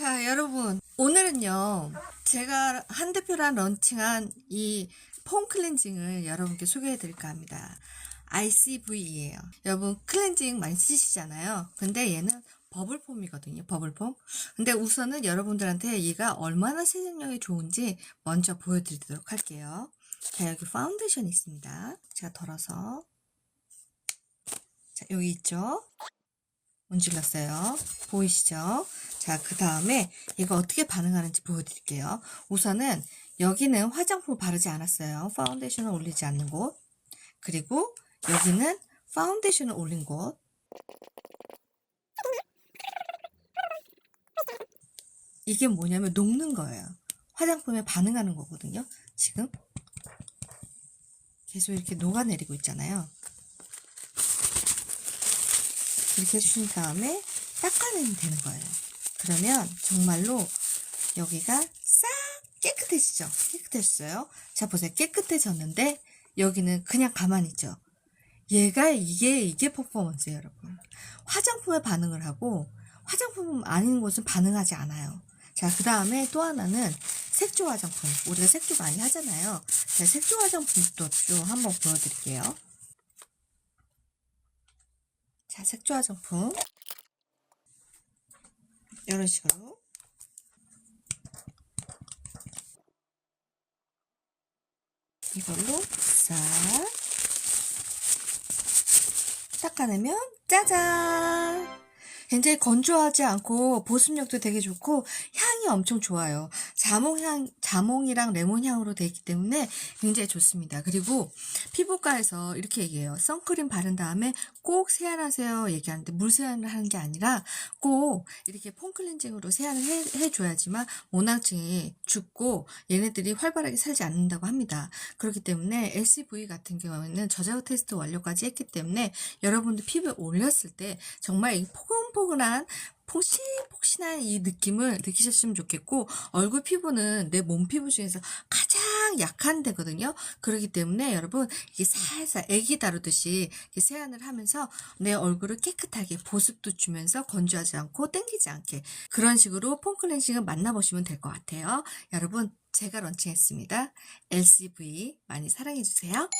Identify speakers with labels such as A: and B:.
A: 자, 여러분. 오늘은요, 제가 한 대표랑 런칭한 이 폼 클렌징을 여러분께 소개해 드릴까 합니다. ICV예요. 여러분, 클렌징 많이 쓰시잖아요. 근데 얘는 버블폼이거든요. 버블폼. 근데 우선은 여러분들한테 얘가 얼마나 세정력이 좋은지 먼저 보여드리도록 할게요. 자, 여기 파운데이션이 있습니다. 제가 덜어서. 자, 여기 있죠? 문질렀어요. 보이시죠? 자, 그 다음에 이거 어떻게 반응하는지 보여드릴게요. 우선은 여기는 화장품 바르지 않았어요. 파운데이션을 올리지 않는 곳. 그리고 여기는 파운데이션을 올린 곳. 이게 뭐냐면 녹는 거예요. 화장품에 반응하는 거거든요. 지금 계속 이렇게 녹아내리고 있잖아요. 이렇게 해주신 다음에 닦아내면 되는 거예요. 그러면 정말로 여기가 싹 깨끗해지죠? 깨끗해졌어요. 자, 보세요. 깨끗해졌는데 여기는 그냥 가만히 있죠. 얘가 이게 이게 퍼포먼스예요, 여러분. 화장품에 반응을 하고 화장품 아닌 곳은 반응하지 않아요. 자, 그 다음에 또 하나는 색조 화장품. 우리가 색조 많이 하잖아요. 자, 색조 화장품도 좀 한번 보여드릴게요. 자, 색조 화장품. 이런 식으로. 이걸로 싹 닦아내면 짜잔! 굉장히 건조하지 않고 보습력도 되게 좋고 향이 엄청 좋아요. 자몽향, 자몽이랑 레몬향으로 되어 있기 때문에 굉장히 좋습니다. 그리고 피부과에서 이렇게 얘기해요. 선크림 바른 다음에 꼭 세안하세요 얘기하는데 물 세안을 하는 게 아니라 꼭 이렇게 폼 클렌징으로 세안을 해, 해줘야지만 모낭증이 죽고 얘네들이 활발하게 살지 않는다고 합니다. 그렇기 때문에 LCV 같은 경우에는 저자극 테스트 완료까지 했기 때문에 여러분들 피부에 올렸을 때 정말 이 포근포근한 폭신폭신한 이 느낌을 느끼셨으면 좋겠고 얼굴 피부는 내 몸 피부 중에서 가장 약한 데거든요. 그렇기 때문에 여러분 이게 살살 애기 다루듯이 세안을 하면서 내 얼굴을 깨끗하게 보습도 주면서 건조하지 않고 땡기지 않게 그런 식으로 폼 클렌징을 만나보시면 될 것 같아요. 여러분 제가 런칭했습니다. LCV 많이 사랑해주세요.